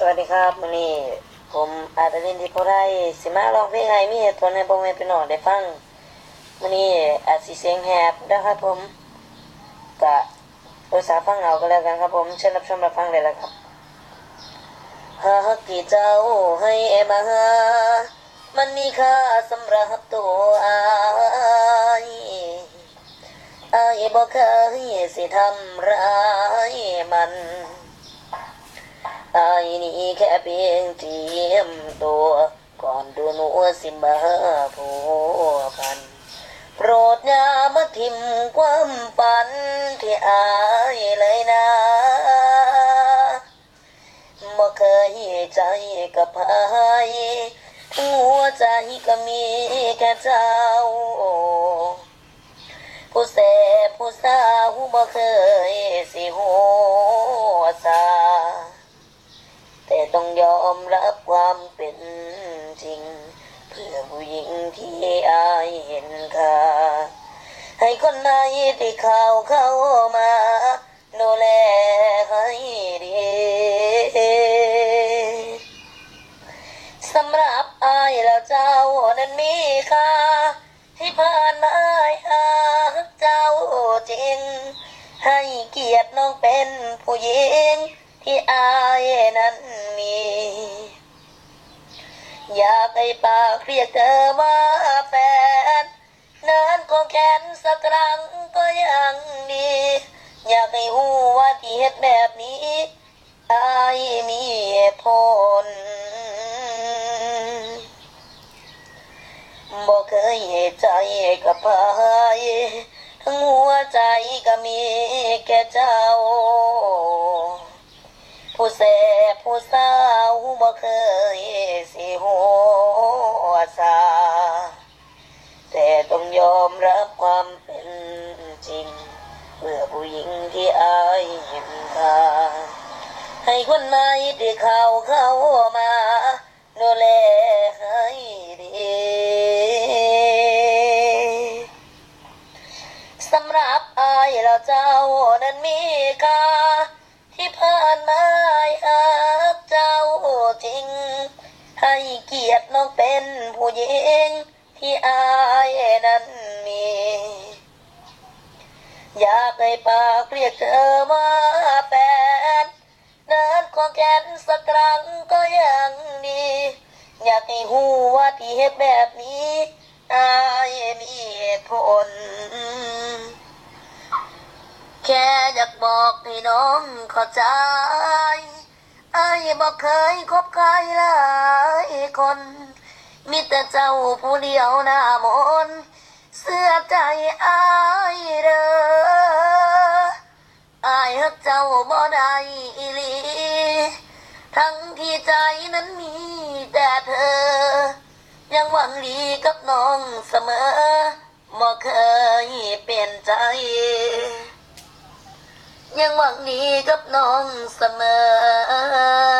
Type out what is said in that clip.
สวัสดีครับวันนี้ผมอาตลินทิโพไรสิมาลองเพลงไห้มีเหตุผลให้พ่อแม่พี่น้องได้ฟังวันนี้อาจสิเสียงแหบนะครับผมกะโดยสาฟังเอาก็แล้วกันครับผมเชิญรับชมรับฟังเลยละครับหากที่เจ้าให้มาหามันมีค่าสำหรับตัวอายอายบอกเคยสิทำร้ายมัน อายนี่แค่เพียงเทียมตัวก่อนดูหนูสิมาผัวพัน โปรดอย่ามาทิมความฝันที่อายเลยนะบ่เคยใจกับพายหัวใจก็มีแค่เจ้า ผู้แสบผู้สาวบ่เคยสิหัวซาแต้องยอมรับความเป็นจริง เพื่อผู้หญิงที่อายเห็นค่าให้คนไหนที่เข้าเข้ามาดูแลให้ดีสำหรับอายแล้วเจ้านั้นมีค่าที่ผ่านมาอายหาเจ้าจริง ให้เกียรติน้องเป็นผู้หญิงที่อายนั้น อยากให้ปากเรียกเธอว่าแฟนนานก็แค้นสักครั้งก็ยังดี อยากให้หูว่าที่เฮ็ดแบบนี้ไอายมีผลบอกเคยใจกับพายทั้งหัวใจก็มีแค่เจ้า ผู้แสบผู้สาวบ่เคย มรับความเป็นจริง เมื่อผู้หญิงที่อายเห็นค่าให้คนใหม่ที่เข้าเข้ามาดูแลให้ดีสำหรับอายแล้วเจ้านั้นมีค่าที่ผ่านมาอายหักเจ้าจริง ให้เกียรติน้องเป็นผู้หญิงที่อายนั้น อยากให้ปากเรียกเธอว่าแฟนนานขอแค้นสักครั้งก็ยังดี อยากให้หูว่าที่เฮ็ดแบบนี้อายมีเหตุผล แค่อยากบอกให้น้องเข้าใจไอ้ายบอกเคยคบใครหลายคน มีแต่เจ้าผู้เดียวหน้ามนต์ เจ้าบ่ได้อีหลี ทั้งที่ใจนั้นมีแต่เธอ ยังหวังดีกับน้องเสมอบ่เคยเปลี่ยนใจ ยังหวังดีกับน้องเสมอ